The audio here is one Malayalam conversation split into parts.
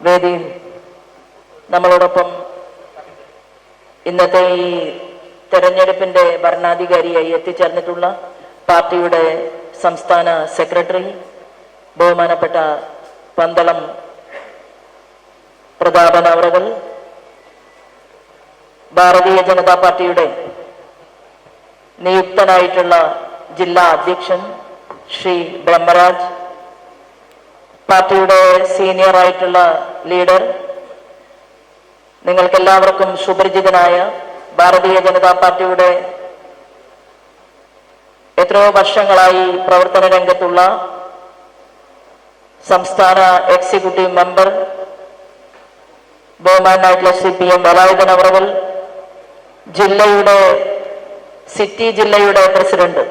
വേദിയിൽ നമ്മളോടൊപ്പം ഇന്നത്തെ ഈ തെരഞ്ഞെടുപ്പിന്റെ ഭരണാധികാരിയായി എത്തിച്ചേർന്നിട്ടുള്ള പാർട്ടിയുടെ സംസ്ഥാന സെക്രട്ടറി ബഹുമാനപ്പെട്ട പന്തളം പ്രതാപൻ അവറുകൾ ഭാരതീയ ജനതാ പാർട്ടിയുടെ നിയുക്തനായിട്ടുള്ള ജില്ലാ അധ്യക്ഷൻ ശ്രീ ബ്രഹ്മരാജ് പാർട്ടിയുടെ സീനിയർ ആയിട്ടുള്ള ലീഡർ നിങ്ങൾക്കെല്ലാവർക്കും സുപരിചിതനായ ഭാരതീയ ജനതാ പാർട്ടിയുടെ എത്രയോ വർഷങ്ങളായി പ്രവർത്തന രംഗത്തുള്ള സംസ്ഥാന എക്സിക്യൂട്ടീവ് മെമ്പർ ബഹുമാനായിട്ടുള്ള സി പി എം വലായുധൻ അവറവൽ ജില്ലയുടെ സിറ്റി ജില്ലയുടെ പ്രസിഡന്റ്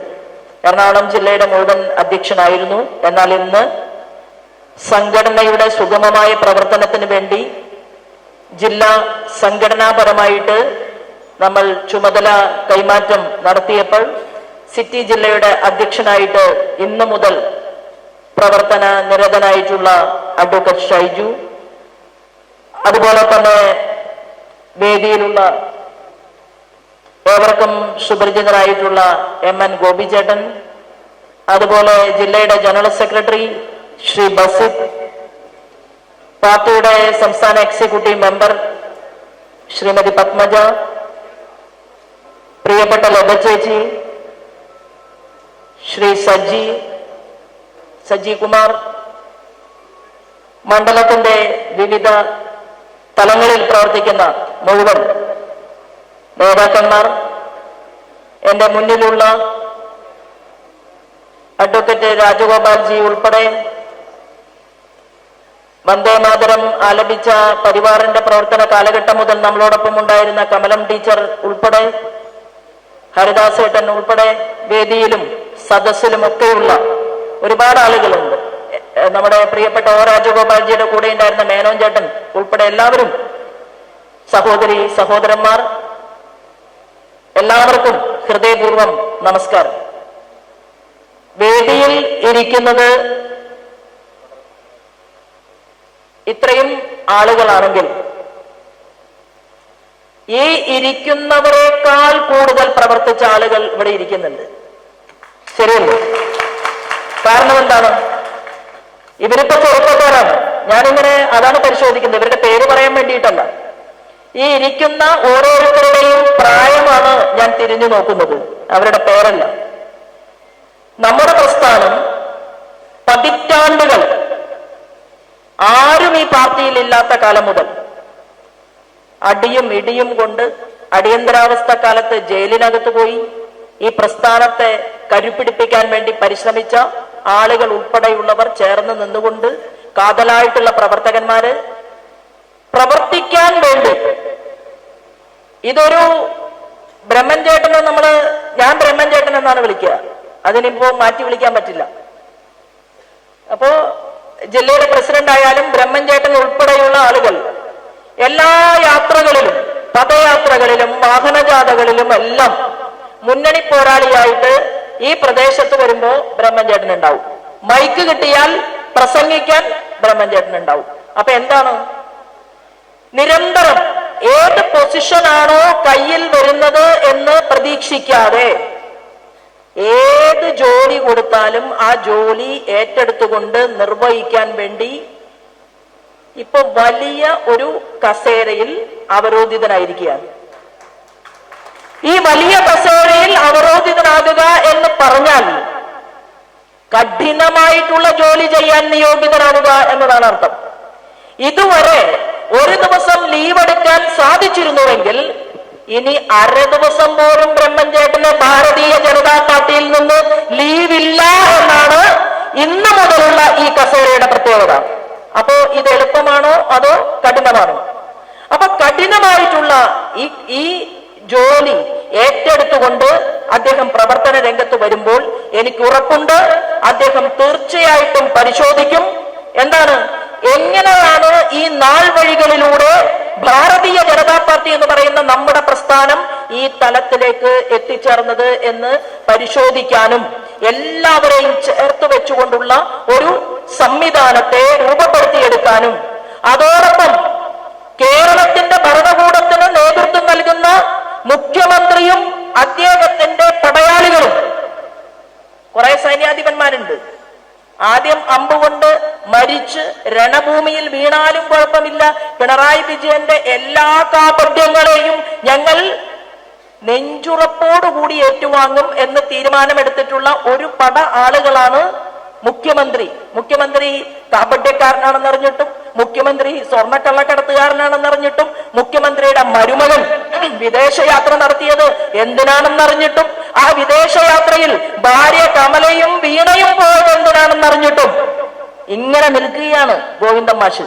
എറണാകുളം ജില്ലയുടെ മുഴുവൻ അധ്യക്ഷനായിരുന്നു. എന്നാൽ ഇന്ന് സംഘടനയുടെ സുഗമമായ പ്രവർത്തനത്തിന് വേണ്ടി ജില്ലാ സംഘടനാപരമായിട്ട് നമ്മൾ ചുമതല കൈമാറ്റം നടത്തിയപ്പോൾ സിറ്റി ജില്ലയുടെ അധ്യക്ഷനായിട്ട് ഇന്നു മുതൽ പ്രവർത്തന നിരതനായിട്ടുള്ള അഡ്വക്കേറ്റ് ഷൈജു അതുപോലെ തന്നെ വേദിയിലുള്ള ഏവർക്കും സുപരിചിതരായിട്ടുള്ള എം എൻ ഗോപിചേട്ടൻ അതുപോലെ ജില്ലയുടെ ജനറൽ സെക്രട്ടറി ശ്രീ ബസിത് പാർട്ടിയുടെ സംസ്ഥാന എക്സിക്യൂട്ടീവ് മെമ്പർ ശ്രീമതി പത്മജ പ്രിയപ്പെട്ട ലത ചേച്ചി ശ്രീ സജി സജി കുമാർ മണ്ഡലത്തിന്റെ വിവിധ തലങ്ങളിൽ പ്രവർത്തിക്കുന്ന മുഴുവൻ നേതാക്കന്മാർ എന്റെ മുന്നിലുള്ള അഡ്വക്കേറ്റ് രാജഗോപാൽജി ഉൾപ്പെടെ വന്ദേമാതരം ആലപിച്ച പരിവാറിന്റെ പ്രവർത്തന കാലഘട്ടം മുതൽ നമ്മളോടൊപ്പം ഉണ്ടായിരുന്ന കമലം ടീച്ചർ ഉൾപ്പെടെ ഹരിദാസ് ഹരിദാസേട്ടൻ ഉൾപ്പെടെ വേദിയിലും സദസ്സിലും ഒക്കെയുള്ള ഒരുപാട് ആളുകളുണ്ട്. നമ്മുടെ പ്രിയപ്പെട്ട ഒ രാജഗോപാൽജിയുടെ കൂടെ ഉണ്ടായിരുന്ന മേനോൻ ചേട്ടൻ ഉൾപ്പെടെ എല്ലാവരും സഹോദരി സഹോദരന്മാർ എല്ലാവർക്കും ഹൃദയപൂർവം നമസ്കാരം. വേദിയിൽ ഇരിക്കുന്നത് ഇത്രയും ആളുകളാണെങ്കിൽ ഈ ഇരിക്കുന്നവരെക്കാൾ കൂടുതൽ പ്രവർത്തിച്ച ആളുകൾ ഇവിടെ ഇരിക്കുന്നുണ്ട്. ശരിയല്ലേ? കാരണം എന്താണ്? ഇവരിപ്പോ ചെറുപ്പക്കാരാണ്. ഞാനിങ്ങനെ അതാണ് പരിശോധിക്കുന്നത്. ഇവരുടെ പേര് പറയാൻ വേണ്ടിയിട്ടല്ല. ഈ ഇരിക്കുന്ന ഓരോരുത്തരുടെയും പ്രായമാണ് ഞാൻ തിരിഞ്ഞു നോക്കുന്നത്. അവരുടെ പേരല്ല. നമ്മുടെ പ്രസ്ഥാനം പതിറ്റാണ്ടുകൾ ആരും ഈ പാർട്ടിയിൽ ഇല്ലാത്ത കാലം മുതൽ അടിയും ഇടിയും കൊണ്ട് അടിയന്തരാവസ്ഥ കാലത്ത് ജയിലിനകത്ത് പോയി ഈ പ്രസ്ഥാനത്തെ കരുപിടിപ്പിക്കാൻ വേണ്ടി പരിശ്രമിച്ച ആളുകൾ ഉൾപ്പെടെയുള്ളവർ ചേർന്ന് നിന്നുകൊണ്ട് കാതലായിട്ടുള്ള പ്രവർത്തകന്മാര് പ്രവർത്തിക്കാൻ വേണ്ടി. ഇതൊരു ബ്രഹ്മൻ ചേട്ടനെ നമ്മൾ ഞാൻ ബ്രഹ്മൻ ചേട്ടൻ എന്നാണ് വിളിക്കുക. അതിനിപ്പോ മാറ്റി വിളിക്കാൻ പറ്റില്ല. അപ്പോ ജില്ലയുടെ പ്രസിഡന്റ് ആയാലും ബ്രഹ്മൻ ചേട്ടൻ ഉൾപ്പെടെയുള്ള ആളുകൾ എല്ലാ യാത്രകളിലും പദയാത്രകളിലും വാഹനജാഥകളിലും എല്ലാം മുന്നണി പോരാളിയായിട്ട് ഈ പ്രദേശത്ത് വരുമ്പോ ബ്രഹ്മൻചേട്ടൻ ഉണ്ടാവും. മൈക്ക് കിട്ടിയാൽ പ്രസംഗിക്കാൻ ബ്രഹ്മൻചേട്ടൻ ഉണ്ടാവും. അപ്പൊ എന്താണ്? നിരന്തരം ഏത് പൊസിഷനാണോ കയ്യിൽ വരുന്നത് എന്ന് പ്രതീക്ഷിക്കാതെ ഏത് ജോലി കൊടുത്താലും ആ ജോലി ഏറ്റെടുത്തുകൊണ്ട് നിർവഹിക്കാൻ വേണ്ടി ഇപ്പൊ വലിയ ഒരു കസേരയിൽ അവരോധിതനായിരിക്കുകയാണ്. ഈ വലിയ കസേരയിൽ അവരോധിതനാകുക എന്ന് പറഞ്ഞാൽ കഠിനമായിട്ടുള്ള ജോലി ചെയ്യാൻ നിയോഗിതനാകുക എന്നതാണ് അർത്ഥം. ഇതുവരെ ഒരു ദിവസം ലീവ് എടുക്കാൻ സാധിച്ചിരുന്നുവെങ്കിൽ ഇനി അര ദിവസം പോലും ബ്രഹ്മൻചേട്ടന് ഭാരതീയ ജനതാ പാർട്ടിയിൽ നിന്ന് ലീവില്ല എന്നാണ് ഇന്ന് മുതലുള്ള ഈ കസേരയുടെ പ്രത്യേകത. അപ്പോ ഇത് എളുപ്പമാണോ? അതോ കഠിനമാണോ? അപ്പൊ കഠിനമായിട്ടുള്ള ഈ ഈ ജോലി ഏറ്റെടുത്തുകൊണ്ട് അദ്ദേഹം പ്രവർത്തന രംഗത്ത് വരുമ്പോൾ എനിക്ക് ഉറപ്പുണ്ട്. അദ്ദേഹം തീർച്ചയായിട്ടും പരിശോധിക്കും. എന്താണ്? എങ്ങനെയാണ് ഈ നാൾ വഴികളിലൂടെ ഭാരതീയ ജനതാ പാർട്ടി എന്ന് പറയുന്ന നമ്മുടെ പ്രസ്ഥാനം ഈ തലത്തിലേക്ക് എത്തിച്ചേർന്നത് എന്ന് പരിശോധിക്കാനും എല്ലാവരെയും ചേർത്ത് വെച്ചുകൊണ്ടുള്ള ഒരു സംവിധാനത്തെ രൂപപ്പെടുത്തിയെടുക്കാനും അതോടൊപ്പം കേരളത്തിന്റെ ഭരണകൂടത്തിന് നേതൃത്വം നൽകുന്ന മുഖ്യമന്ത്രിയും അദ്ദേഹത്തിന്റെ പടയാളികളും കുറെ സൈന്യാധിപന്മാരുണ്ട്. ആദ്യം അമ്പുകൊണ്ട് മരിച്ച് രണഭൂമിയിൽ വീണാലും കുഴപ്പമില്ല. പിണറായി വിജയന്റെ എല്ലാ കാപട്യങ്ങളെയും ഞങ്ങൾ നെഞ്ചുറപ്പോടുകൂടി ഏറ്റുവാങ്ങും എന്ന് തീരുമാനമെടുത്തിട്ടുള്ള ഒരു പട ആളുകളാണ് മുഖ്യമന്ത്രി. മുഖ്യമന്ത്രി കാപട്യക്കാരനാണെന്നറിഞ്ഞിട്ടും മുഖ്യമന്ത്രി സ്വർണക്കള്ളക്കടത്തുകാരനാണെന്നറിഞ്ഞിട്ടും മുഖ്യമന്ത്രിയുടെ മരുമകൻ വിദേശയാത്ര നടത്തിയത് എന്തിനാണെന്ന് എന്തിനാണെന്നറിഞ്ഞിട്ടും ആ വിദേശയാത്രയിൽ ഭാര്യ കമലയും വീണയും പോയത് എന്തിനാണെന്നറിഞ്ഞിട്ടും ഇങ്ങനെ നിൽക്കുകയാണ് ഗോവിന്ദൻ മാഷ്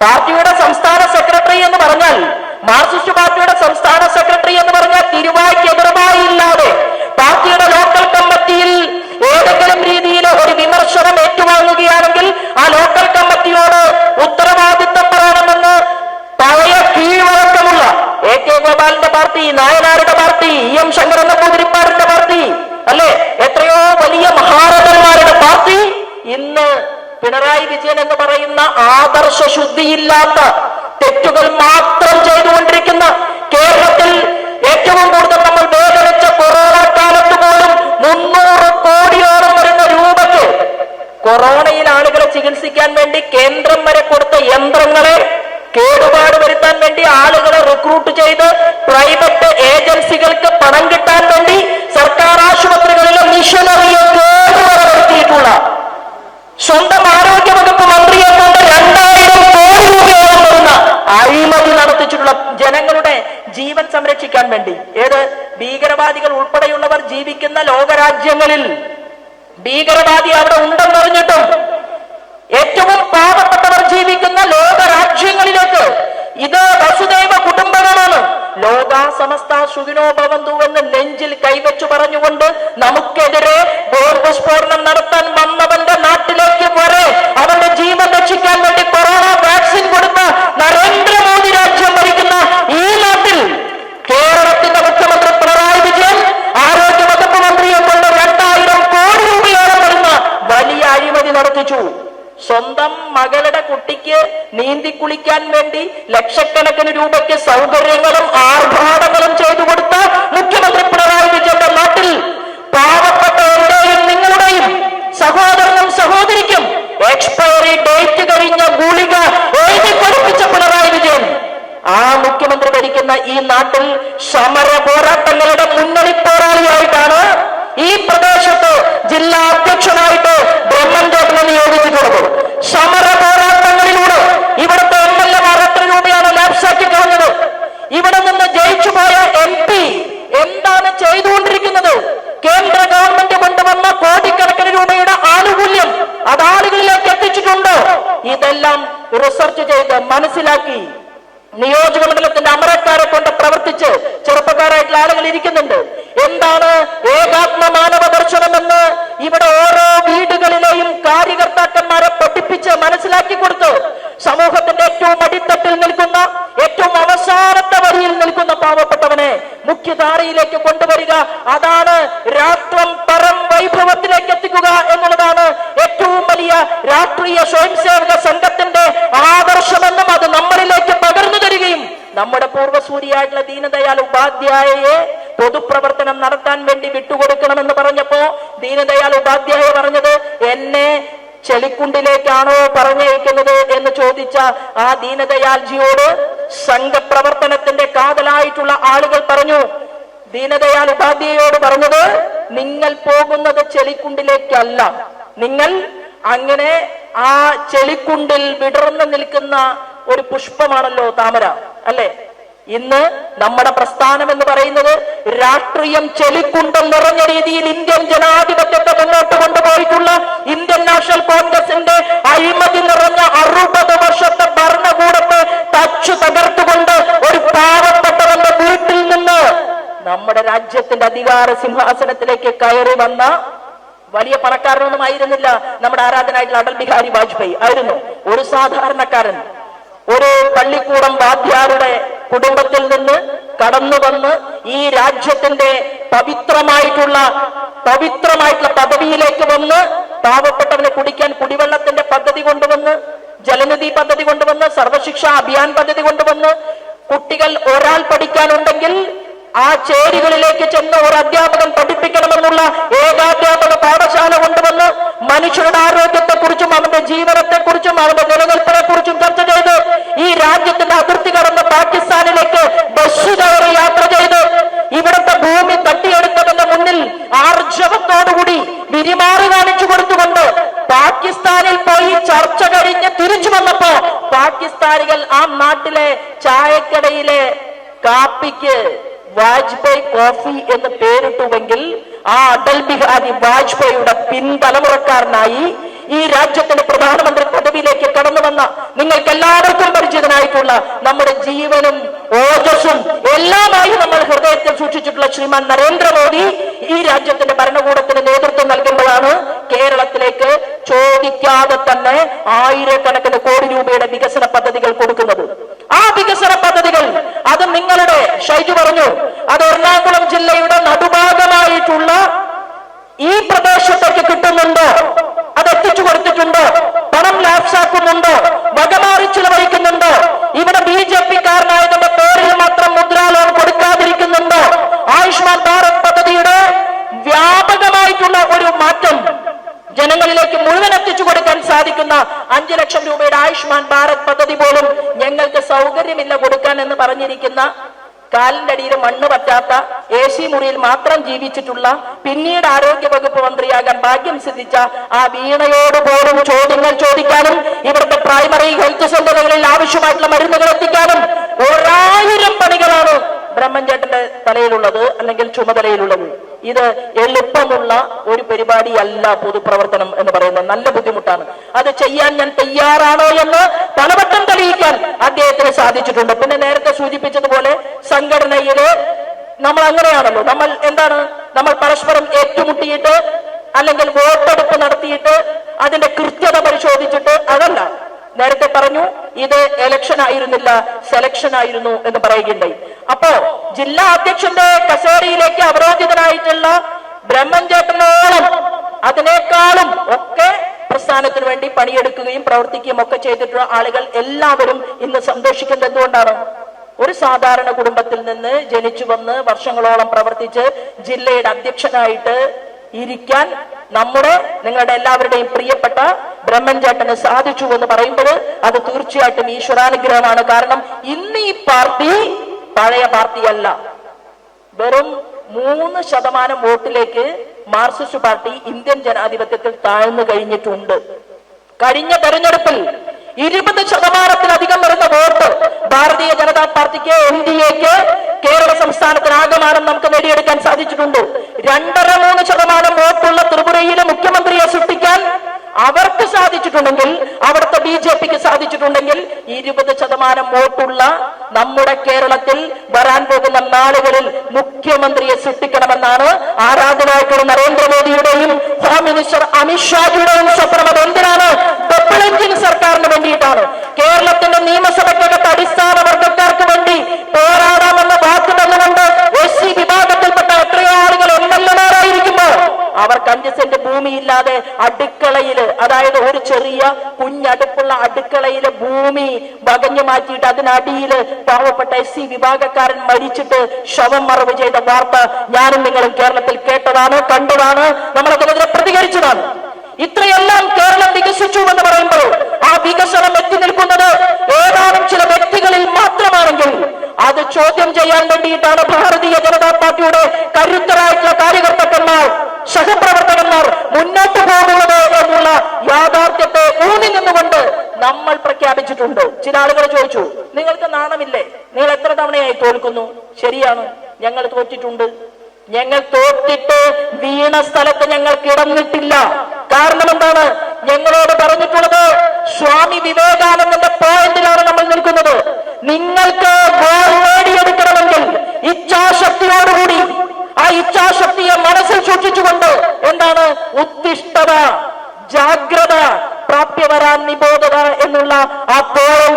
പാർട്ടിയുടെ സംസ്ഥാന സെക്രട്ടറി എന്ന് പറഞ്ഞാൽ മാർക്സിസ്റ്റ് പാർട്ടിയുടെ സംസ്ഥാന സെക്രട്ടറി എന്ന് ഗോപാലിന്റെ പാർട്ടി നായനാരുടെ പാർട്ടി ഇ. എം. ശങ്കരൻ നമ്പൂതിരിപ്പാടിന്റെ പാർട്ടി അല്ലെ? എത്രയോ വലിയ മഹാരഥന്മാരുടെ പാർട്ടി. ഇന്ന് പിണറായി വിജയൻ എന്ന് പറയുന്ന ആദർശ ശുദ്ധിയില്ലാത്ത തെറ്റുകൾ മാത്രം ചെയ്തുകൊണ്ടിരിക്കുന്ന കേരളത്തിൽ ഏറ്റവും കൂടുതൽ നമ്മൾ വേദനിച്ച കൊറോണ കാലത്ത് പോലും മുന്നൂറ് കോടിയോളം വരുന്ന രൂപയ്ക്ക് കൊറോണയിൽ ആളുകളെ ചികിത്സിക്കാൻ വേണ്ടി കേന്ദ്രം വരെ കൊടുത്ത യന്ത്രങ്ങളെ കേടുപാട് വരുത്താൻ വേണ്ടി ആളുകളെ റിക്രൂട്ട് ചെയ്ത് പ്രൈവറ്റ് ഏജൻസികൾക്ക് പണം കിട്ടാൻ വേണ്ടി സർക്കാർ ആശുപത്രികളിലെ മിഷനറിയെ കേടുപാട് വരുത്തിയിട്ടുള്ള സ്വന്തം ആരോഗ്യ വകുപ്പ് മന്ത്രിയെ കൊണ്ട് രണ്ടായിരം കോടി രൂപയോളം വരുന്ന അഴിമതി നടത്തിച്ചിട്ടുള്ള ജനങ്ങളുടെ ജീവൻ സംരക്ഷിക്കാൻ വേണ്ടി. ഏത്? ഭീകരവാദികൾ ഉൾപ്പെടെയുള്ളവർ ജീവിക്കുന്ന ലോകരാജ്യങ്ങളിൽ. ഭീകരവാദി അവിടെ ഉണ്ടെന്ന് ഉണ്ടെന്നറിഞ്ഞിട്ടും ഏറ്റവും പാവപ്പെട്ടവർ ജീവിക്കുന്ന ലോകരാജ്യങ്ങളിലേക്ക് ഇത് വസുദൈവ കുടുംബകമാണ് ലോക സമസ്ത സുഖിനോ ഭവന്തു എന്ന് നെഞ്ചിൽ കൈവച്ചു പറഞ്ഞുകൊണ്ട് നമുക്കെതിരെ ബോംബ് നടത്താൻ വന്നവന്റെ നാട്ടിലേക്ക് വരെ അവന്റെ ജീവൻ രക്ഷിക്കാൻ വേണ്ടി കൊറോണ വാക്സിൻ കൊടുത്ത നരേന്ദ്രമോദി രാജ്യം ഭരിക്കുന്ന ഈ നാട്ടിൽ കേരളത്തിന്റെ മുഖ്യമന്ത്രി പിണറായി വിജയൻ ആരോഗ്യ വകുപ്പ് മന്ത്രിയെ കൊണ്ട് രണ്ടായിരം കോടി രൂപയോളം വരുന്ന വലിയ അഴിമതി നടത്തിച്ചു. സ്വന്തം മകളുടെ കുട്ടിക്ക് നീന്തി കുളിക്കാൻ വേണ്ടി ലക്ഷക്കണക്കിന് രൂപയ്ക്ക് സൗകര്യങ്ങളും ആർഭാടങ്ങളും ചെയ്തു കൊടുത്ത മുഖ്യമന്ത്രി പിണറായി വിജയന്റെ നാട്ടിൽ പാവപ്പെട്ട എന്റെയും നിങ്ങളുടെയും സഹോദരനും സഹോദരിക്കും എക്സ്പയറി ഡേറ്റ് കഴിഞ്ഞ ഗുളിക എഴുതി കൊടുപ്പിച്ച പിണറായി വിജയൻ. ആ മുഖ്യമന്ത്രി ഭരിക്കുന്ന ഈ നാട്ടിൽ സമര പോരാട്ടങ്ങളുടെ മുന്നണി പോരാളിയായിട്ടാണ് ഈ പ്രദേശത്ത് ജില്ലാ അധ്യക്ഷനായിട്ട് ബ്രഹ്മൻ ചേട്ടനെ നിയോഗിച്ചിട്ടുള്ളത്. സമര പോരാട്ടങ്ങളിലൂടെ ഇവിടുത്തെ എം എൽ എമാർ എത്ര രൂപയാണ് ലാപ്സാക്കി കളഞ്ഞത്? ഇവിടെ നിന്ന് ജയിച്ചു പോയ എം പി എന്താണ് ചെയ്തുകൊണ്ടിരിക്കുന്നത്? കേന്ദ്ര ഗവൺമെന്റ് കൊണ്ടുവന്ന കോടിക്കണക്കിന് രൂപയുടെ ആനുകൂല്യം അത് ആളുകളിലേക്ക് എത്തിച്ചിട്ടുണ്ട്. ഇതെല്ലാം റിസർച്ച് ചെയ്ത് മനസ്സിലാക്കി നിയോജക മണ്ഡലത്തിന്റെ അമരക്കാരെ കൊണ്ട് പ്രവർത്തിച്ച് ചെറുപ്പക്കാരായിട്ടുള്ള ആളുകൾ ഇരിക്കുന്നുണ്ട്. എന്താണ് ഏകാത്മ മാനവ ദർശനമെന്ന് ഇവിടെ ഓരോ വീടുകളിലെയും കാര്യകർത്താക്കന്മാരെ പഠിപ്പിച്ച് മനസ്സിലാക്കി കൊടുത്തു സമൂഹത്തിന്റെ ഏറ്റവും അടിത്തട്ടിൽ നിൽക്കുന്ന ഏറ്റവും അവസാനത്തെ വരിയിൽ നിൽക്കുന്ന പാവപ്പെട്ടവനെ മുഖ്യധാരയിലേക്ക് കൊണ്ടുവരിക. അതാണ് രാഷ്ട്രം പരം വൈഭവത്തിലേക്ക് എത്തിക്കുക എന്നുള്ളതാണ് ഏറ്റവും വലിയ രാഷ്ട്രീയ സ്വയംസേവക സംഘത്തിന്റെ ആദർശമെന്നും അത് നമ്മളിലേക്ക് പകർന്നു തരികയും നമ്മുടെ പൂർവസൂരിയായിട്ടുള്ള ദീനദയാൽ ഉപാധ്യായയെ പൊതുപ്രവർത്തനം നടത്താൻ വേണ്ടി വിട്ടുകൊടുക്കണമെന്ന് പറഞ്ഞപ്പോ ദീനദയാൽ ഉപാധ്യായ പറഞ്ഞത് എന്നെ ചെളിക്കുണ്ടിലേക്കാണോ പറഞ്ഞയക്കുന്നത്? എന്ന് ചോദിച്ച ആ ദീനദയാൽജിയോട് സംഘപ്രവർത്തനത്തിന്റെ കാതലായിട്ടുള്ള ആളുകൾ പറഞ്ഞു. ദീനദയാൽ ഉപാധ്യായോട് പറഞ്ഞത് നിങ്ങൾ പോകുന്നത് ചെളിക്കുണ്ടിലേക്കല്ല. നിങ്ങൾ അങ്ങനെ ആ ചെളിക്കുണ്ടിൽ വിടർന്നു നിൽക്കുന്ന ഒരു പുഷ്പമാണല്ലോ താമര അല്ലെ? ഇന്ന് നമ്മുടെ പ്രസ്ഥാനം എന്ന് പറയുന്നത് രാഷ്ട്രീയം ചെലിക്കുണ്ടം നിറഞ്ഞ രീതിയിൽ ഇന്ത്യൻ ജനാധിപത്യത്തെ മുന്നോട്ട് കൊണ്ടുപോയിട്ടുള്ള ഇന്ത്യൻ നാഷണൽ കോൺഗ്രസിന്റെ അഴിമതി നിറഞ്ഞ അറുപത് വർഷത്തെ ഭരണകൂടത്തെ തച്ചു തകർത്തുകൊണ്ട് ഒരു പാവപ്പെട്ടവന്റെ വീട്ടിൽ നിന്ന് നമ്മുടെ രാജ്യത്തിന്റെ അധികാര സിംഹാസനത്തിലേക്ക് കയറി വന്ന വലിയ പണക്കാരനൊന്നും ആയിരുന്നില്ല. നമ്മുടെ ആരാധനായിട്ടുള്ള അടൽ ബിഹാരി വാജ്പേയി ആയിരുന്നു. ഒരു സാധാരണക്കാരൻ. ഒരു പള്ളിക്കൂടം വാദ്യാരുടെ കുടുംബത്തിൽ നിന്ന് കടന്നു വന്ന് ഈ രാജ്യത്തിന്റെ പവിത്രമായിട്ടുള്ള പവിത്രമായിട്ടുള്ള പദവിയിലേക്ക് വന്ന് പാവപ്പെട്ടവനെ കുടിക്കാൻ കുടിവെള്ളത്തിന്റെ പദ്ധതി കൊണ്ടുവന്ന് ജലനിധി പദ്ധതി കൊണ്ടുവന്ന് സർവശിക്ഷ അഭിയാൻ പദ്ധതി കൊണ്ടുവന്ന് കുട്ടികൾ ഒരാൾ പഠിക്കാനുണ്ടെങ്കിൽ ആ ചേരികളിലേക്ക് ചെന്ന് ഒരു അധ്യാപകൻ പഠിപ്പിക്കണമെന്നുള്ള ഏകാധ്യാപക പാഠശാല കൊണ്ടുവന്ന് മനുഷ്യരുടെ ആരോഗ്യത്തെക്കുറിച്ചും അവന്റെ ജീവനത്തെക്കുറിച്ചും അവന്റെ നിലനിൽപ്പിനെ കുറിച്ചും ചർച്ച ചെയ്ത് ഈ രാജ്യത്തിന്റെ അതിർത്തി കടന്ന് പാകിസ്ഥാനിലേക്ക് ബസ് കയറി യാത്ര ചെയ്ത് ഇവിടുത്തെ ഭൂമി തട്ടിയെടുത്തതിന്റെ മുന്നിൽ ആർജവത്തോടുകൂടി വിരിമാറി കാണിച്ചു കൊടുത്തുകൊണ്ട് പാകിസ്ഥാനിൽ പോയി ചർച്ച കഴിഞ്ഞ് തിരിച്ചു വന്നപ്പോ പാകിസ്ഥാനികൾ ആ നാട്ടിലെ ചായക്കടയിലെ കാപ്പിക്ക് വാജ്പേയി കോഫി എന്ന് പേരിട്ടുവെങ്കിൽ ആ അടൽ ബിഹാരി വാജ്പേയിയുടെ പിൻതലമുറക്കാരനായി ഈ രാജ്യത്തിന്റെ പ്രധാനമന്ത്രി പദവിയിലേക്ക് കടന്നു വന്ന നിങ്ങൾക്ക് എല്ലാവർക്കും പരിചിതനായിട്ടുള്ള നമ്മുടെ ജീവനും ഓജസ്സും എല്ലാമായി നമ്മൾ ഹൃദയത്തിൽ സൂക്ഷിച്ചിട്ടുള്ള ശ്രീമാൻ നരേന്ദ്രമോദി ഈ രാജ്യത്തിന്റെ ഭരണകൂടത്തിന് നേതൃത്വം നൽകുമ്പോഴാണ് കേരളത്തിലേക്ക് ചോദിക്കാതെ തന്നെ ആയിരക്കണക്കിന് കോടി രൂപയുടെ വികസന പദ്ധതികൾ കൊടുക്കുന്നത്. ആ വികസന പദ്ധതികൾ അത് നിങ്ങളുടെ ഷൈജു പറഞ്ഞു. അത് എറണാകുളം ജില്ലയുടെ നടുഭാഗമായിട്ടുള്ള ഈ പ്രദേശത്തേക്ക് കിട്ടുന്നുണ്ടോ? അത് എത്തിച്ചു കൊടുത്തിട്ടുണ്ടോ? പണം ലാപ്സാക്കുന്നുണ്ടോ? വകമാറി ചിലവഴിക്കുന്നുണ്ടോ? ഇവിടെ ബി ജെ പി കാരനായതിന്റെ പേരിൽ മാത്രം മുദ്രാലോൺ കൊടുക്കാതിരിക്കുന്നുണ്ടോ? ആയുഷ്മാൻ ഭാരത് പദ്ധതിയുടെ വ്യാപകമായിട്ടുള്ള ഒരു മാറ്റം ജനങ്ങളിലേക്ക് മുഴുവൻ എത്തിച്ചു കൊടുക്കാൻ സാധിക്കുന്ന അഞ്ചു ലക്ഷം രൂപയുടെ ആയുഷ്മാൻ ഭാരത് പദ്ധതി പോലും ഞങ്ങൾക്ക് സൗകര്യമില്ല കൊടുക്കാൻ എന്ന് പറഞ്ഞിരിക്കുന്ന കാലിന്റെ അടിയിൽ മണ്ണ് പറ്റാത്ത എ സി മുറിയിൽ മാത്രം ജീവിച്ചിട്ടുള്ള പിന്നീട് ആരോഗ്യ വകുപ്പ് മന്ത്രിയാകാൻ ഭാഗ്യം സിദ്ധിച്ച ആ വീണയോട് പോലും ചോദ്യങ്ങൾ ചോദിക്കാനും ഇവിടുത്തെ പ്രൈമറി ഹെൽത്ത് സെന്ററുകളിൽ ആവശ്യമായിട്ടുള്ള മരുന്നുകൾ എത്തിക്കാനും ഒരായിരം പണികളാണ് ബ്രഹ്മൻചേട്ടന്റെ തലയിലുള്ളത് അല്ലെങ്കിൽ ചുമതലയിലുള്ളത് ഇത് എളുപ്പമുള്ള ഒരു പരിപാടിയല്ല പൊതുപ്രവർത്തനം എന്ന് പറയുന്നത്. നല്ല ബുദ്ധിമുട്ടാണ്. അത് ചെയ്യാൻ ഞാൻ തയ്യാറാണോ എന്ന് പലവട്ടം തെളിയിക്കാൻ അദ്ദേഹത്തിന് സാധിച്ചിട്ടുണ്ട്. പിന്നെ നേരത്തെ സൂചിപ്പിച്ചതുപോലെ സംഘടനയിൽ നമ്മൾ അങ്ങനെയാണല്ലോ. നമ്മൾ എന്താണ്? നമ്മൾ പരസ്പരം ഏറ്റുമുട്ടിയിട്ട് അല്ലെങ്കിൽ വോട്ടെടുപ്പ് നടത്തിയിട്ട് അതിന്റെ കൃത്യത പരിശോധിച്ചിട്ട് അതല്ല. നേരത്തെ പറഞ്ഞു ഇത് എലക്ഷൻ ആയിരുന്നില്ല സെലക്ഷൻ ആയിരുന്നു എന്ന് പറയുകയുണ്ടായി. അപ്പോ ജില്ലാ അധ്യക്ഷന്റെ കസേരയിലേക്ക് അവരോധിതനായിട്ടുള്ള ബ്രഹ്മൻചേട്ടനോളം അതിനേക്കാളും ഒക്കെ പ്രസ്ഥാനത്തിന് വേണ്ടി പണിയെടുക്കുകയും പ്രവർത്തിക്കുകയും ഒക്കെ ചെയ്തിട്ടുള്ള ആളുകൾ എല്ലാവരും ഇന്ന് സന്തോഷിക്കുന്നത് എന്തുകൊണ്ടാണ്? ഒരു സാധാരണ കുടുംബത്തിൽ നിന്ന് ജനിച്ചു വന്ന് വർഷങ്ങളോളം പ്രവർത്തിച്ച് ജില്ലയുടെ അധ്യക്ഷനായിട്ട് ഇരിക്കാൻ നമ്മുടെ നിങ്ങളുടെ എല്ലാവരുടെയും പ്രിയപ്പെട്ട ബ്രഹ്മൻചേട്ടന് സാധിച്ചു എന്ന് പറയുമ്പോൾ അത് തീർച്ചയായിട്ടും ഈശ്വരാനുഗ്രഹമാണ്. കാരണം ഇന്ന് ഈ പാർട്ടി പഴയ പാർട്ടിയല്ല. വെറും മൂന്ന് ശതമാനം വോട്ടിലേക്ക് മാർക്സിസ്റ്റ് പാർട്ടി ഇന്ത്യൻ ജനാധിപത്യത്തിൽ താഴ്ന്നു കഴിഞ്ഞിട്ടുണ്ട്. കഴിഞ്ഞ തെരഞ്ഞെടുപ്പിൽ ഇരുപത് ശതമാനത്തിലധികം വരുന്ന വോട്ട് ഭാരതീയ ജനതാ പാർട്ടിക്ക് എൻ ഡി എക്ക് കേരള സംസ്ഥാനത്തിന് ആകമാനം നമുക്ക് നേടിയെടുക്കാൻ സാധിച്ചിട്ടുണ്ട്. രണ്ടര മൂന്ന് ശതമാനം സൃഷ്ടിക്കാൻ അവർക്ക് സാധിച്ചിട്ടുണ്ടെങ്കിൽ അവിടുത്തെ ബി ജെ പിക്ക് സാധിച്ചിട്ടുണ്ടെങ്കിൽ ഇരുപത് ശതമാനം വോട്ടുള്ള നമ്മുടെ കേരളത്തിൽ വരാൻ പോകുന്ന നാളുകളിൽ മുഖ്യമന്ത്രിയെ സൃഷ്ടിക്കണമെന്നാണ് ആരാധനായിട്ടുള്ള നരേന്ദ്രമോദിയുടെയും ഹോം മിനിസ്റ്റർ അമിത്ഷാജിയുടെയും സ്വപ്നം അത് എന്തിനാണ്? ഡബിൾ എഞ്ചിൻ സർക്കാരിന് വേണ്ടിയിട്ടാണ്. കേരളത്തിന്റെ നിയമസഭയ്ക്കകത്ത് അടിസ്ഥാന വർഗക്കാർക്ക് വേണ്ടി പോരാടാമെന്ന വാക്ക് തന്നുകൊണ്ട് എസ് സി വിഭാഗത്തിൽപ്പെട്ട എത്രയോ ആളുകൾ എം എൽ എമാരായിരിക്കുമ്പോൾ അവർക്ക് അഞ്ച് സെന്റ് ഭൂമിയില്ലാതെ അടുക്കളയിൽ അതായത് ഒരു ചെറിയ കുഞ്ഞടുപ്പുള്ള അടുക്കളയിലെ ഭൂമി വകഞ്ഞു മാറ്റിയിട്ട് അതിനടിയിൽ പാവപ്പെട്ട എസ് സി വിഭാഗക്കാരൻ മരിച്ചിട്ട് ശവം മറവ് ചെയ്ത വാർത്ത ഞാനും നിങ്ങളും കേരളത്തിൽ കേട്ടതാണ് കണ്ടതാണ് നമ്മളതിനെതിരെ പ്രതികരിച്ചതാണ്. ഇത്രയെല്ലാം കേരളം വികസിച്ചു എന്ന് പറയുമ്പോൾ ആ വികസനം എത്തി നിൽക്കുന്നത് ഏതാനും ചില വ്യക്തികളിൽ മാത്രമാണെങ്കിൽ അത് ചോദ്യം ചെയ്യാൻ വേണ്ടിയിട്ടാണ് ഭാരതീയ ജനതാ പാർട്ടിയുടെ കരുത്തരായിട്ടുള്ള കാര്യകർത്താക്കന്മാർ മുന്നോട്ട് പോകുന്നത് എന്നുള്ള യാഥാർത്ഥ്യത്തെ ഊന്നി നിന്നുകൊണ്ട് നമ്മൾ പ്രഖ്യാപിച്ചിട്ടുണ്ട്. ചില ആളുകൾ ചോദിച്ചു നിങ്ങൾക്ക് നാണമില്ലേ? നിങ്ങൾ എത്ര തവണയായി തോൽക്കുന്നു? ശരിയാണ് ഞങ്ങൾ തോറ്റിട്ടുണ്ട്. ഞങ്ങൾ തോറ്റിട്ട് വീണ സ്ഥലത്ത് ഞങ്ങൾ കിടന്നിട്ടില്ല കാരണം എന്താണ്? ഞങ്ങളോട് പറഞ്ഞിട്ടുള്ളത് സ്വാമി വിവേകാനന്ദന്റെ പോയിന്റിലാണ് നമ്മൾ നിൽക്കുന്നത്. നിങ്ങൾക്ക് ഗോൾ നേടിയെടുക്കണമെങ്കിൽ ഇച്ഛാശക്തിയോടുകൂടി ആ ഇച്ഛാശക്തിയെ മനസ്സിൽ സൂക്ഷിച്ചുകൊണ്ട്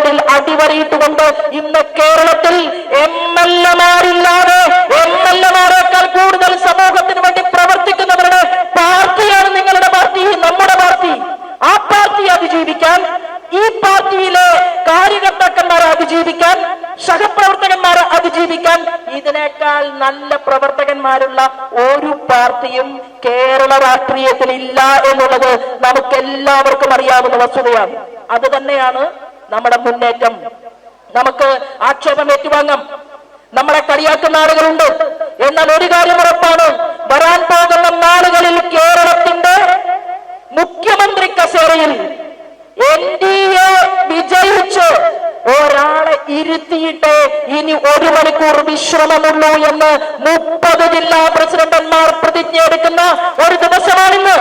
നിലപാടിൽ അടിവറിയിട്ടുകൊണ്ട് ഇന്ന് കേരളത്തിൽ എം എൽ എ മാരില്ലാതെ എം എൽ എ മാരേക്കാൾ കൂടുതൽ സമൂഹത്തിന് വേണ്ടി പ്രവർത്തിക്കുന്നവരുടെ പാർട്ടിയാണ് നിങ്ങളുടെ പാർട്ടി നമ്മുടെ പാർട്ടി. ആ പാർട്ടി അതിജീവിക്കാൻ ഈ പാർട്ടിയിലെ കാര്യകർത്താക്കന്മാരെ അതിജീവിക്കാൻ സഹപ്രവർത്തകന്മാരെ അതിജീവിക്കാൻ ഇതിനേക്കാൾ നല്ല പ്രവർത്തകന്മാരുള്ള ഒരു പാർട്ടിയും കേരള രാഷ്ട്രീയത്തിൽ ഇല്ല എന്നുള്ളത് നമുക്ക് എല്ലാവർക്കും അറിയാവുന്ന വസ്തുതയാണ്. അത് തന്നെയാണ് നമ്മുടെ മുന്നേറ്റം. നമുക്ക് ആക്ഷേപം ഏറ്റുവാങ്ങാം. നമ്മളെ കളിയാക്കുന്ന ആളുകളുണ്ട്. എന്നാൽ ഒരു കാര്യം ഉറപ്പാണ്. വരാൻ പോകുന്ന നാളുകളിൽ കേരളത്തിന്റെ മുഖ്യമന്ത്രി കസേരയിൽ എൻ ഡി എ വിജയിച്ച് ഒരാളെ ഇരുത്തിയിട്ട് ഇനി ഒരു മണിക്കൂർ വിശ്രമമുള്ളൂ എന്ന് മുപ്പത് ജില്ലാ പ്രസിഡന്റന്മാർ പ്രതിജ്ഞ എടുക്കുന്ന ഒരു ദിവസമാണിന്ന്.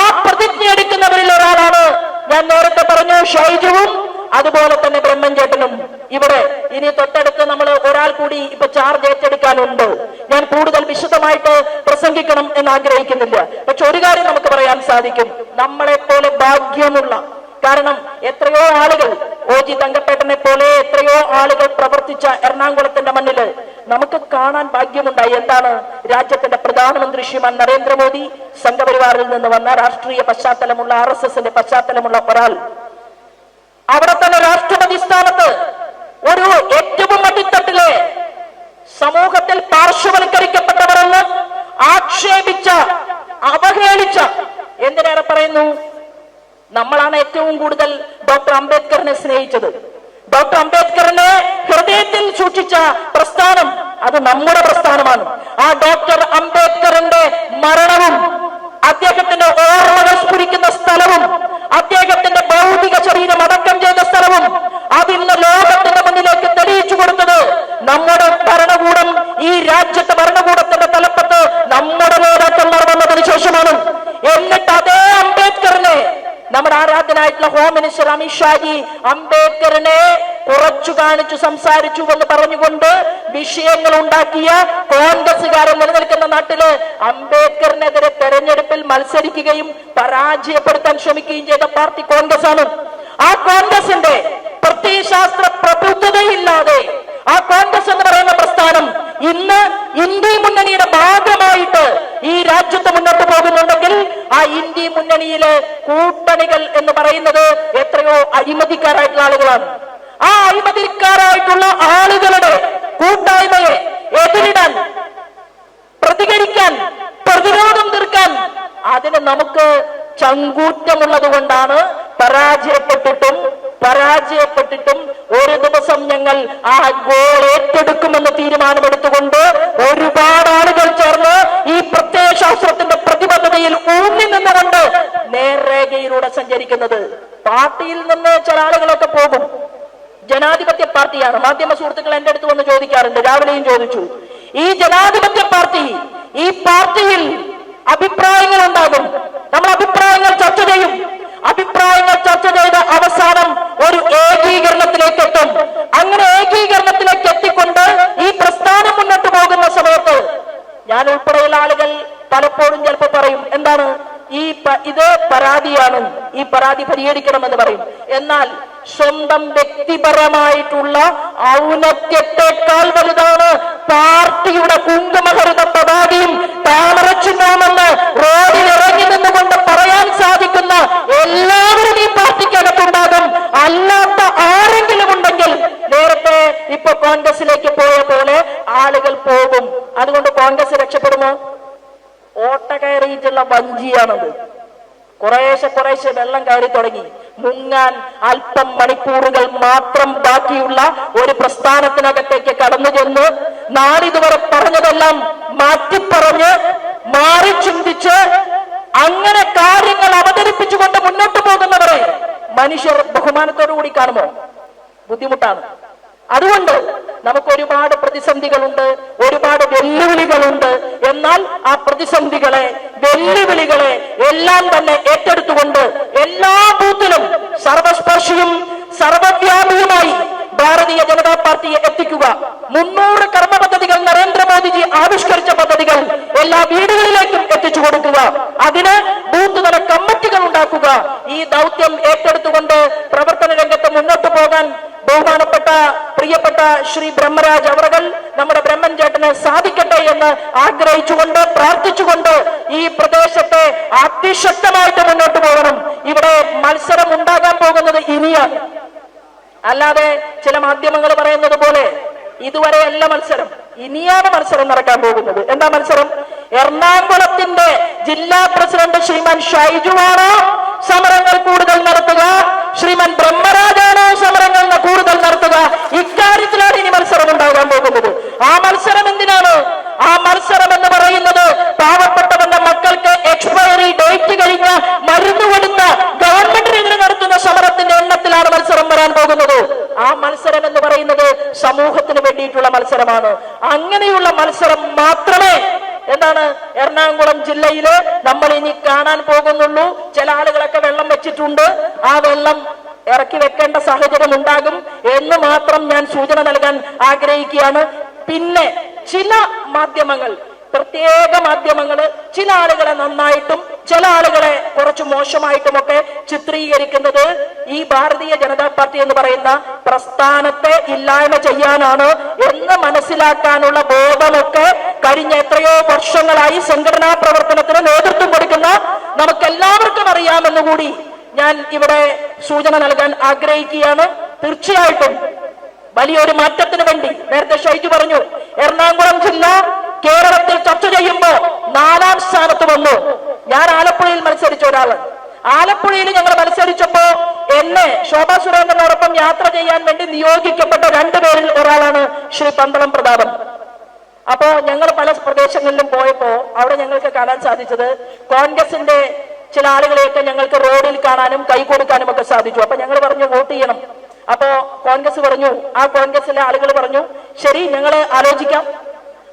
ആ പ്രതിജ്ഞ എടുക്കുന്നവരിൽ ഒരാളാണ്. ഞാൻ നേരത്തെ പറഞ്ഞു ഷൈജുവും അതുപോലെ തന്നെ ബ്രഹ്മൻചേട്ടനും ഇവിടെ ഇനി തൊട്ടടുത്ത് നമ്മൾ ഒരാൾ കൂടി ഇപ്പൊ ചാർജ് ഏറ്റെടുക്കാനുണ്ട്. ഞാൻ കൂടുതൽ വിശദമായിട്ട് പ്രസംഗിക്കണം എന്ന് ആഗ്രഹിക്കുന്നില്ല. പക്ഷെ ഒരു കാര്യം നമുക്ക് പറയാൻ സാധിക്കും. നമ്മളെ പോലെ ഭാഗ്യമുള്ള കാരണം എത്രയോ ആളുകൾ ഒ ജി തങ്കപ്പേട്ടനെ പോലെ എത്രയോ ആളുകൾ പ്രവർത്തിച്ച എറണാകുളത്തിന്റെ മണ്ണിൽ നമുക്ക് കാണാൻ ഭാഗ്യമുണ്ടായി. എന്താണ്? രാജ്യത്തിന്റെ പ്രധാനമന്ത്രി ശ്രീമാൻ നരേന്ദ്രമോദി സംഘപരിവാറിൽ നിന്ന് വന്ന രാഷ്ട്രീയ പശ്ചാത്തലമുള്ള ആർ എസ് എസിന്റെ പശ്ചാത്തലമുള്ള ഒരാൾ. അവിടെ തന്നെ രാഷ്ട്രപതി സ്ഥാനത്ത് ഒരു ഏറ്റവും അടിത്തട്ടിലെ സമൂഹത്തിൽ പാർശ്വവൽക്കരിക്കപ്പെട്ടവരെന്ന് ആക്ഷേപിച്ച അവഹേളിച്ച എന്തിനേറെ പറയുന്നു? നമ്മളാണ് ഏറ്റവും കൂടുതൽ ഡോക്ടർ അംബേദ്കറിനെ സ്നേഹിച്ചത്. ഡോക്ടർ അംബേദ്കറിനെ ഹൃദയത്തിൽ സൂക്ഷിച്ച പ്രസ്ഥാനം അത് നമ്മുടെ പ്രസ്ഥാനമാണ്. ആ ഡോക്ടർ അംബേദ്കറിന്റെ മരണവും അദ്ദേഹത്തിന്റെ ഓർമ്മകൾ സ്ഫുരിക്കുന്ന സ്ഥലവും അദ്ദേഹത്തിന്റെ ഭൗതിക ശരീരം അടക്കം ചെയ്ത സ്ഥലവും അതിന്ന് ലോകത്തിന്റെ മുന്നിലേക്ക് തെളിയിച്ചു കൊടുത്തത് നമ്മുടെ ഭരണകൂടം ഈ രാജ്യത്തെ ഭരണകൂടത്തിന്റെ തലപ്പത്ത് നമ്മുടെ നേതാക്കന്മാർ വന്നതിന് ശേഷമാണ്. എന്നിട്ട് അതേ അംബേദ്കറിനെ നമ്മുടെ ആരാധനായിട്ടുള്ള ഹോം മിനിസ്റ്റർ അമിത്ഷാജി അംബേദ്കറിനെ കുറച്ചു കാണിച്ചു സംസാരിച്ചു എന്ന് പറഞ്ഞുകൊണ്ട് വിഷയങ്ങൾ ഉണ്ടാക്കിയ കോൺഗ്രസുകാരൻ നിലനിൽക്കുന്ന നാട്ടിൽ അംബേദ്കറിനെതിരെ തെരഞ്ഞെടുപ്പിൽ മത്സരിക്കുകയും പരാജയപ്പെടുത്താൻ ശ്രമിക്കുകയും ചെയ്ത പാർട്ടി കോൺഗ്രസ് ആണ് ആ കോൺഗ്രസിന്റെ പ്രത്യയശാസ്ത്ര പ്രബുദ്ധതയില്ലാതെ ആ കോൺഗ്രസ് എന്ന് പറയുന്ന പ്രസ്ഥാനം ഇന്ന് ഇന്ത്യ മുന്നണിയുടെ ഭാഗമായിട്ട് ഈ രാജ്യത്ത് മുന്നോട്ട് ആ ഇന്ത്യ മുന്നണിയിലെ കൂട്ടണികൾ എന്ന് പറയുന്നത് എത്രയോ അഴിമതിക്കാരായിട്ടുള്ള ആളുകളാണ്. ആ അഴിമതിക്കാരായിട്ടുള്ള ആളുകളുടെ കൂട്ടായ്മയെ എതിരിടാൻ പ്രതികരിക്കാൻ പ്രതിരോധം തീർക്കാൻ അതിന് നമുക്ക് ചങ്കൂറ്റമുള്ളത് കൊണ്ടാണ് പരാജയപ്പെട്ടിട്ടും പരാജയപ്പെട്ടിട്ടും ഒരു ദിവസം ഞങ്ങൾ ആ ഗോൾ ഏറ്റെടുക്കുമെന്ന് തീരുമാനമെടുത്തുകൊണ്ട് ഒരുപാട് ആളുകൾ ചേർന്ന് ഈ പ്രത്യയശാസ്ത്രത്തിന്റെ പ്രതിബദ്ധതയിൽ ഊന്നി നിന്നുകൊണ്ട് നേർരേഖയിലൂടെ സഞ്ചരിക്കുന്നത്. പാർട്ടിയിൽ നിന്ന് ചില ആളുകളൊക്കെ പോകും. ജനാധിപത്യ പാർട്ടിയാണ്. മാധ്യമ സുഹൃത്തുക്കൾ എന്റെ അടുത്ത് വന്ന് ചോദിക്കാറുണ്ട്. രാവിലെയും ചോദിച്ചു. ഈ ജനാധിപത്യ പാർട്ടി ഈ പാർട്ടിയിൽ അഭിപ്രായങ്ങൾ ഉണ്ടാകും നമ്മൾ അഭിപ്രായങ്ങൾ ചർച്ച ചെയ്യും അഭിപ്രായങ്ങൾ ചർച്ച ചെയ്ത് അവസാനം ഒരു ഏകീകരണത്തിലേക്ക് എത്തും അങ്ങനെ ഏകീകരണത്തിലേക്ക് എത്തിക്കൊണ്ട് ഈ പ്രസ്ഥാനം മുന്നോട്ട് പോകുന്ന സമയത്ത് ഞാൻ ഉൾപ്പെടെയുള്ള ആളുകൾ പലപ്പോഴും ചിലപ്പോൾ പറയും എന്താണ് ഈ പ- ഇത് പരാതിയാണ്. ഈ പരാതി പരിഹരിക്കണമെന്ന് പറയും. എന്നാൽ സ്വന്തം വ്യക്തിപരമായിട്ടുള്ള ഔന്നത്യത്തെക്കാൾ വലുതാണ് പാർട്ടിയുടെ കുങ്കുമഹരിത പതാകയും താമരച്ചിഹ്നവുമെന്ന് റോഡിൽ ഇറങ്ങി നിന്നുകൊണ്ട് പറയാൻ സാധിക്കുന്ന എല്ലാവരും ഈ പാർട്ടിക്കകത്തുണ്ടാകും. അല്ലാത്ത ആരെങ്കിലും ഉണ്ടെങ്കിൽ നേരത്തെ ഇപ്പൊ കോൺഗ്രസിലേക്ക് പോയ പോലെ ആളുകൾ പോകും. അതുകൊണ്ട് കോൺഗ്രസ് രക്ഷപ്പെടുമോ? ഓട്ട കയറിയിട്ടുള്ള വഞ്ചിയാണത്. കുറേശ്ശെ കുറേശ്ശെ വെള്ളം കയറി തുടങ്ങി. മുങ്ങാൻ അല്പം മണിക്കൂറുകൾ മാത്രം ബാക്കിയുള്ള ഒരു പ്രസ്ഥാനത്തിനകത്തേക്ക് കടന്നു ചെന്ന് നാളിതുവരെ പറഞ്ഞതെല്ലാം മാറ്റിപ്പറഞ്ഞ് മാറി ചിന്തിച്ച് അങ്ങനെ കാര്യങ്ങൾ അവതരിപ്പിച്ചുകൊണ്ട് മുന്നോട്ട് പോകുന്നവരെ മനുഷ്യർ ബഹുമാനത്തോടു കൂടി കാണുമോ? ബുദ്ധിമുട്ടാണ്. അതുകൊണ്ട് നമുക്ക് ഒരുപാട് പ്രതിസന്ധികളുണ്ട് ഒരുപാട് വെല്ലുവിളികളുണ്ട്. എന്നാൽ ആ പ്രതിസന്ധികളെ വെല്ലുവിളികളെ എല്ലാം തന്നെ ഏറ്റെടുത്തുകൊണ്ട് എല്ലാ ബൂത്തിലും സർവസ്പർശിയും സർവവ്യാപിയുമായി ഭാരതീയ ജനതാ പാർട്ടിയെ എത്തിക്കുക. മുന്നൂറ് കർമ്മ പദ്ധതികൾ നരേന്ദ്രമോദിജി ആവിഷ്കരിച്ച പദ്ധതികൾ എല്ലാ വീടുകളിലേക്കും എത്തിച്ചു കൊടുക്കുക. അതിന് ബൂത്ത് തല കമ്മിറ്റികൾ ഉണ്ടാക്കുക. ഈ ദൗത്യം ഏറ്റെടുത്തുകൊണ്ട് പ്രവർത്തന രംഗത്ത് മുന്നോട്ട് പോകാൻ ബഹുമാനപ്പെട്ട പ്രിയപ്പെട്ട ശ്രീ ബ്രഹ്മരാജ് അവറുകൾ നമ്മുടെ ബ്രഹ്മൻ ചേട്ടന് സാധിക്കട്ടെ എന്ന് ആഗ്രഹിച്ചുകൊണ്ട് പ്രാർത്ഥിച്ചുകൊണ്ട് ഈ പ്രദേശത്തെ അതിശക്തമായിട്ട് മുന്നോട്ട് പോകണം. ഇവിടെ മത്സരം ഉണ്ടാകാൻ പോകുന്നത് ഇനിയാണ്. അല്ലാതെ ചില മാധ്യമങ്ങൾ പറയുന്നത് പോലെ ഇതുവരെ അല്ല മത്സരം. ഇനിയാണ് മത്സരം നടക്കാൻ പോകുന്നത്. എന്താ മത്സരം? എറണാകുളത്തിന്റെ ജില്ലാ പ്രസിഡന്റ് ശ്രീമാൻ ഷൈജുവാണോ സമരങ്ങൾ കൂടുതൽ നടത്തുക. ശ്രീമാൻ ബ്രഹ്മരാജാണോ സമരങ്ങൾ കൂടുതൽ നടത്തുക. ഇക്കാര്യത്തിലാണ് ഇനി മത്സരം ഉണ്ടാകാൻ പോകുന്നത്. ആ മത്സരം എന്തിനാണ്? ആ മത്സരം എന്ന് പറയുന്നത് പാവപ്പെട്ടവന്റെ മക്കൾക്ക് എക്സ്പയറി ഡേറ്റ് കഴിഞ്ഞ മരുന്ന് കൊടുത്ത നടത്തുന്ന സമരത്തിന്റെ എണ്ണത്തിലാണ് മത്സരം വരാൻ പോകുന്നത്. ആ മത്സരം എന്ന് പറയുന്നത് സമൂഹത്തിന് വേണ്ടിയിട്ടുള്ള മത്സരമാണ്. അങ്ങനെയുള്ള മത്സരം മാത്രമേ എന്താണ് എറണാകുളം ജില്ലയിൽ നമ്മൾ ഇനി കാണാൻ പോകുന്നുള്ളൂ. ചില ആളുകളൊക്കെ വെള്ളം വെച്ചിട്ടുണ്ട്. ആ വെള്ളം ഇറക്കി വെക്കേണ്ട സാഹചര്യം ഉണ്ടാകും എന്ന് മാത്രം ഞാൻ സൂചന നൽകാൻ ആഗ്രഹിക്കുകയാണ്. പിന്നെ ചില മാധ്യമങ്ങൾ പ്രത്യേക മാധ്യമങ്ങൾ ചില ആളുകളെ നന്നായിട്ടും ചില ആളുകളെ കുറച്ച് മോശമായിട്ടുമൊക്കെ ചിത്രീകരിക്കുന്നത് ഈ ഭാരതീയ ജനതാ പാർട്ടി എന്ന് പറയുന്ന പ്രസ്ഥാനത്തെ ഇല്ലായ്മ ചെയ്യാനാണ് എന്ന് മനസ്സിലാക്കാനുള്ള ബോധമൊക്കെ കഴിഞ്ഞ എത്രയോ വർഷങ്ങളായി സംഘടനാ പ്രവർത്തനത്തിന് നേതൃത്വം കൊടുക്കുന്ന നമുക്കെല്ലാവർക്കും അറിയാമെന്ന് കൂടി ഞാൻ ഇവിടെ സൂചന നൽകാൻ ആഗ്രഹിക്കുകയാണ്. തീർച്ചയായിട്ടും വലിയൊരു മാറ്റത്തിന് വേണ്ടി നേരത്തെ ഷൈജു പറഞ്ഞു എറണാകുളം ജില്ല കേരളത്തിൽ ചർച്ച ചെയ്യുമ്പോൾ നാലാം സ്ഥാനത്ത് വന്നു. ഞാൻ ആലപ്പുഴയിൽ മത്സരിച്ച ഒരാളാണ് ആലപ്പുഴയിൽ ഞങ്ങൾ മത്സരിച്ചപ്പോ എന്നെ ശോഭാ സുരേന്ദ്രനോടൊപ്പം യാത്ര ചെയ്യാൻ വേണ്ടി നിയോഗിക്കപ്പെട്ട രണ്ടുപേരിൽ ഒരാളാണ് ശ്രീ പന്തളം പ്രതാപൻ. അപ്പോ ഞങ്ങൾ പല പ്രദേശങ്ങളിലും പോയപ്പോ അവിടെ ഞങ്ങൾക്ക് കാണാൻ സാധിച്ചത് കോൺഗ്രസിന്റെ ചില ആളുകളെയൊക്കെ ഞങ്ങൾക്ക് റോഡിൽ കാണാനും കൈ കൊടുക്കാനും ഒക്കെ സാധിച്ചു. അപ്പൊ ഞങ്ങൾ പറഞ്ഞു വോട്ട് ചെയ്യണം. അപ്പോ കോൺഗ്രസ് പറഞ്ഞു ആ കോൺഗ്രസിലെ ആളുകൾ പറഞ്ഞു ശരി ഞങ്ങൾ ആലോചിക്കാം.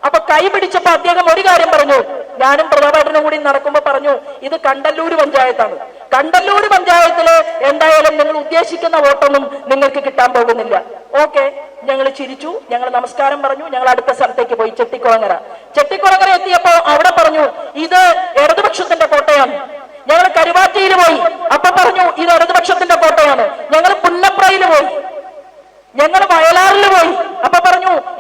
അപ്പൊ കൈ പിടിച്ചപ്പോ അദ്ദേഹം ഒരു കാര്യം പറഞ്ഞു. ഞാനും പ്രതാപേട്ടനും കൂടി നടക്കുമ്പോ പറഞ്ഞു ഇത് കണ്ടല്ലൂർ പഞ്ചായത്താണ്. കണ്ടല്ലൂർ പഞ്ചായത്തിൽ എന്തായാലും നിങ്ങൾ ഉദ്ദേശിക്കുന്ന വോട്ടൊന്നും നിങ്ങൾക്ക് കിട്ടാൻ പോകുന്നില്ല. ഓക്കെ ഞങ്ങൾ ചിരിച്ചു ഞങ്ങൾ നമസ്കാരം പറഞ്ഞു ഞങ്ങൾ അടുത്ത സ്ഥലത്തേക്ക് പോയി ചെട്ടിക്കുളങ്ങര. ചെട്ടിക്കുളങ്ങര എത്തിയപ്പോ അവിടെ പറഞ്ഞു ഇത് ഇടതുപക്ഷത്തിന്റെ കോട്ടയാണ്. ഞങ്ങൾ കരുവാറ്റയിൽ പോയി. അപ്പൊ പറഞ്ഞു ഇത് ഇടതുപക്ഷത്തിന്റെ കോട്ടയാണ്. ഞങ്ങൾ പുന്നപ്രയിൽ പോയി. ഞങ്ങൾ വയലാറിൽ പോയി.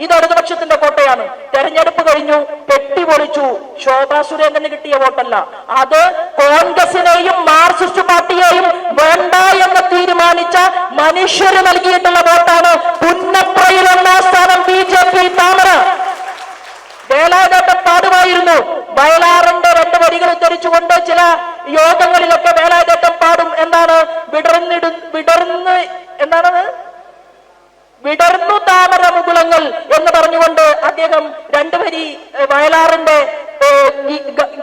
ഇത് ഇടതുപക്ഷത്തിന്റെ കോട്ടയാണ്. തെരഞ്ഞെടുപ്പ് കഴിഞ്ഞു പെട്ടി പൊളിച്ചു. ശോഭാ സുരേന്ദ്രന് കിട്ടിയ വോട്ടല്ല. അത് കോൺഗ്രസിനെയും മാർക്സിസ്റ്റ് പാർട്ടിയെയും വേണ്ട എന്ന് തീരുമാനിച്ച മനുഷ്യര് നൽകിയിട്ടുള്ള വോട്ടാണ് പുന്നപ്രയിൽ ഒന്നാം സ്ഥാനം ബി ജെ പി താമര. വേലാതേട്ടം പാടുമായിരുന്നു. വയലാറിന്റെ രണ്ട് വരികൾ ഉദ്ധരിച്ചുകൊണ്ട് ചില യോഗങ്ങളിലൊക്കെ വേലാതേട്ടം പാടും. എന്താണ്? വിടർന്നിടു വിടർന്ന് എന്താണത് വിടർന്നു താമര മുകുളങ്ങൾ എന്ന് പറഞ്ഞുകൊണ്ട് അദ്ദേഹം രണ്ടു വരി വയലാറിന്റെ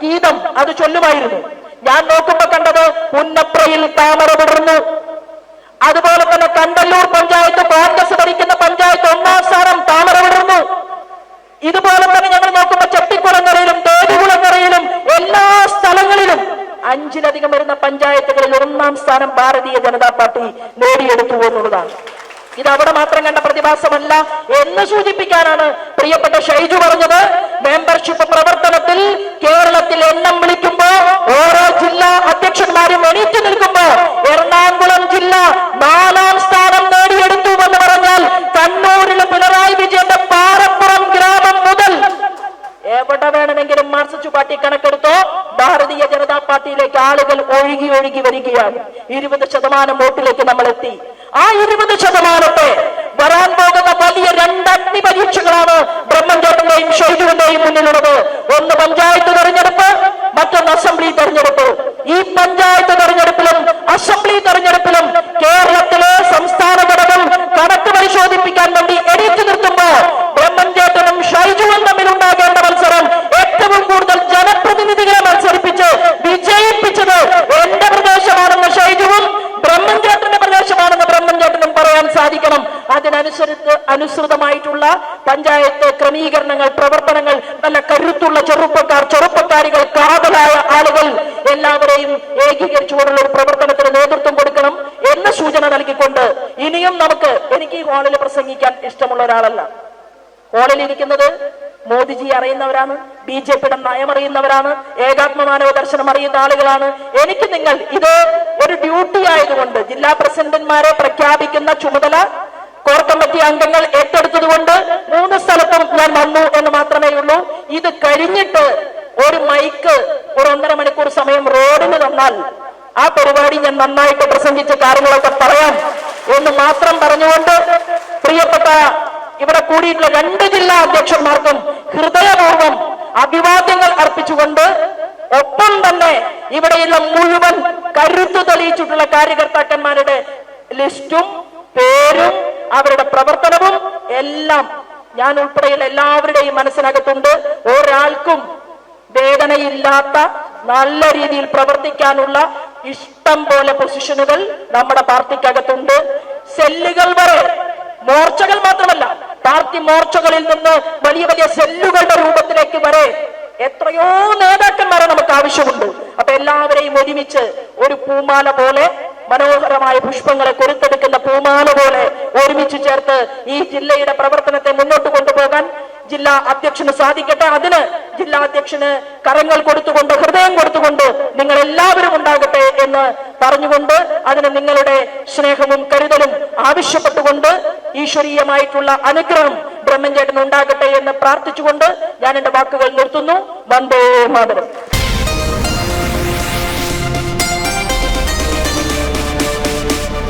ഗീതം അത് ചൊല്ലുമായിരുന്നു. ഞാൻ നോക്കുമ്പോ കണ്ടത് പുന്നപ്രയിൽ താമര വിടർന്നു. അതുപോലെ തന്നെ കണ്ടല്ലൂർ പഞ്ചായത്ത് കോൺഗ്രസ് ഭരിക്കുന്ന പഞ്ചായത്ത് ഒന്നാം സ്ഥാനം താമര വിടർന്നു. ഇതുപോലെ തന്നെ ഞങ്ങൾ നോക്കുമ്പോൾ ചെട്ടിക്കുളങ്ങരയിലും തേടുകുളങ്ങരയിലും എല്ലാ സ്ഥലങ്ങളിലും അഞ്ചിലധികം വരുന്ന പഞ്ചായത്തുകളിൽ ഒന്നാം സ്ഥാനം ഭാരതീയ ജനതാ പാർട്ടി നേടിയെടുത്തു എന്നുള്ളതാണ്. ഇത് അവിടെ മാത്രം കണ്ട പ്രതിഭാസമല്ല എന്ന് സൂചിപ്പിക്കാനാണ് പ്രിയപ്പെട്ട ഷൈജു പറഞ്ഞത്. മെമ്പർഷിപ്പ് പ്രവർത്തനത്തിൽ കേരളത്തിൽ എണ്ണം വിളിക്കുമ്പോ ഓരോ ജില്ലാ അധ്യക്ഷന്മാരും എണീറ്റ് നിൽക്കുമ്പോ എറണാകുളം ജില്ല നാലാം സ്ഥാനം നേടിയെടുത്തു എന്ന് പറഞ്ഞാൽ കണ്ണൂരിലെ പിണറായി വിജയന്റെ പാറപ്പുറം ഗ്രാമം എവിടെ വേണമെങ്കിലും മാർസിസ്റ്റ് പാർട്ടി കണക്കെടുത്തോ ഭാരതീയ ജനതാ പാർട്ടിയിലേക്ക് ആളുകൾ ഒഴുകി ഒഴുകി വരികയാണ്. ഇരുപത് ശതമാനം വോട്ടിലേക്ക് നമ്മൾ എത്തി ആ ഇരുപത് ശതമാനത്തെ വരാൻ പോകുന്ന വലിയ രണ്ട് അഗ്നി പരീക്ഷകളാണ് ബ്രഹ്മഞ്ചേട്ടന്റെയും ഷൈജുവിന്റെയും മുന്നിലുള്ളത് ഒന്ന് പഞ്ചായത്ത് തെരഞ്ഞെടുപ്പ് മറ്റൊന്ന് അസംബ്ലി തെരഞ്ഞെടുപ്പ് ഈ പഞ്ചായത്ത് തെരഞ്ഞെടുപ്പിലും അസംബ്ലി തെരഞ്ഞെടുപ്പിലും കേരളത്തിലെ സംസ്ഥാന ഘടകം കണക്ക് പരിശോധിപ്പിക്കാൻ വേണ്ടി എണീറ്റ് നിർത്തുമ്പോ ബ്രഹ്മഞ്ചേട്ടനും ഷൈജുവും തമ്മിൽ ഉണ്ടാകേണ്ട മത്സരം ഏറ്റവും കൂടുതൽ ജനപ്രതിനിധികളെ മത്സരിപ്പിച്ച് വിജയിപ്പിച്ചത് എന്റെ പ്രദേശമാണെന്ന് ഷൈജുവും ബ്രഹ്മഞ്ചേട്ടന്റെ പ്രദേശമാണെന്ന് ബ്രഹ്മഞ്ചേട്ടനും പറയാൻ സാധിക്കണം അതിനനുസരിച്ച് അനുസൃതമായിട്ടുള്ള പഞ്ചായത്ത് ക്രമീകരണങ്ങൾ പ്രവർത്തനങ്ങൾ നല്ല കരുത്തുള്ള ചെറുപ്പക്കാർ ചെറുപ്പക്കാരികൾ കാതലായ ആളുകൾ എല്ലാവരെയും ഏകീകരിച്ചുകൊണ്ടുള്ള ഒരു പ്രവർത്തനത്തിന് നേതൃത്വം കൊടുക്കണം എന്ന സൂചന നൽകിക്കൊണ്ട് ഇനിയും നമുക്ക് എനിക്ക് ഈ ഹാളിൽ പ്രസംഗിക്കാൻ ഇഷ്ടമുള്ള ഒരാളല്ല. ഹാളിൽ ഇരിക്കുന്നത് മോദിജി അറിയുന്നവരാണ് ബി ജെ പിയുടെ നയമറിയുന്നവരാണ് ഏകാത്മമാനവ ദർശനം അറിയുന്ന ആളുകളാണ്. എനിക്ക് നിങ്ങൾ ഇത് ഒരു ഡ്യൂട്ടി ആയതുകൊണ്ട് ജില്ലാ പ്രസിഡന്റുമാരെ പ്രഖ്യാപിക്കുന്ന ചുമതല കോർ കമ്മിറ്റി അംഗങ്ങൾ ഏറ്റെടുത്തതുകൊണ്ട് മൂന്ന് സ്ഥലത്തും ഞാൻ വന്നു എന്ന് മാത്രമേ ഉള്ളൂ. ഇത് കഴിഞ്ഞിട്ട് ഒരു മൈക്ക് ഒരു ഒന്നര മണിക്കൂർ സമയം റോഡിന് തന്നാൽ ആ പരിപാടി ഞാൻ നന്നായിട്ട് പ്രസംഗിച്ച് കാര്യങ്ങളൊക്കെ പറയാം എന്ന് മാത്രം പറഞ്ഞുകൊണ്ട് പ്രിയപ്പെട്ട ഇവിടെ കൂടിയിട്ടുള്ള രണ്ട് ജില്ലാ അധ്യക്ഷന്മാർക്കും ഹൃദയപൂർവം അഭിവാദ്യങ്ങൾ അർപ്പിച്ചുകൊണ്ട് ഒപ്പം തന്നെ ഇവിടെയുള്ള മുഴുവൻ കരുത്തു തെളിയിച്ചിട്ടുള്ള കാര്യകർത്താക്കന്മാരുടെ ലിസ്റ്റും പേരും അവരുടെ പ്രവർത്തനവും എല്ലാം ഞാൻ ഉൾപ്പെടെയുള്ള എല്ലാവരുടെയും മനസ്സിനകത്തുണ്ട്. ഒരാൾക്കും വേദനയില്ലാത്ത നല്ല രീതിയിൽ പ്രവർത്തിക്കാനുള്ള ഇഷ്ടം പോലെ പൊസിഷനുകൾ നമ്മുടെ പാർട്ടിക്കകത്തുണ്ട്. സെല്ലുകൾ വരെ മോർച്ചകൾ മാത്രമല്ല പാർട്ടി മോർച്ചകളിൽ നിന്ന് വലിയ വലിയ സെല്ലുകളുടെ രൂപത്തിലേക്ക് വരെ എത്രയോ നേതാക്കന്മാരെ നമുക്ക് ആവശ്യമുണ്ട്. അപ്പൊ എല്ലാവരെയും ഒരുമിച്ച് ഒരു പൂമാല പോലെ മനോഹരമായ പുഷ്പങ്ങളെ കൊരുത്തെടുക്കുന്ന പൂമാല പോലെ ഒരുമിച്ച് ചേർത്ത് ഈ ജില്ലയുടെ പ്രവർത്തനത്തെ മുന്നോട്ട് കൊണ്ടുപോകാൻ ജില്ലാ അധ്യക്ഷന് സാധിക്കട്ടെ. അതിന് ജില്ലാ അധ്യക്ഷന് കരങ്ങൾ കൊടുത്തുകൊണ്ട് ഹൃദയം കൊടുത്തുകൊണ്ട് നിങ്ങൾ എല്ലാവരും ഉണ്ടാകട്ടെ എന്ന് പറഞ്ഞുകൊണ്ട് അതിന് നിങ്ങളുടെ സ്നേഹവും കരുതലും ആവശ്യപ്പെട്ടുകൊണ്ട് ഈശ്വരീയമായിട്ടുള്ള അനുഗ്രഹം ബ്രഹ്മൻചേട്ടൻ ഉണ്ടാകട്ടെ എന്ന് പ്രാർത്ഥിച്ചുകൊണ്ട് ഞാൻ എന്റെ വാക്കുകൾ നിർത്തുന്നു. വന്ദേ മാതരം.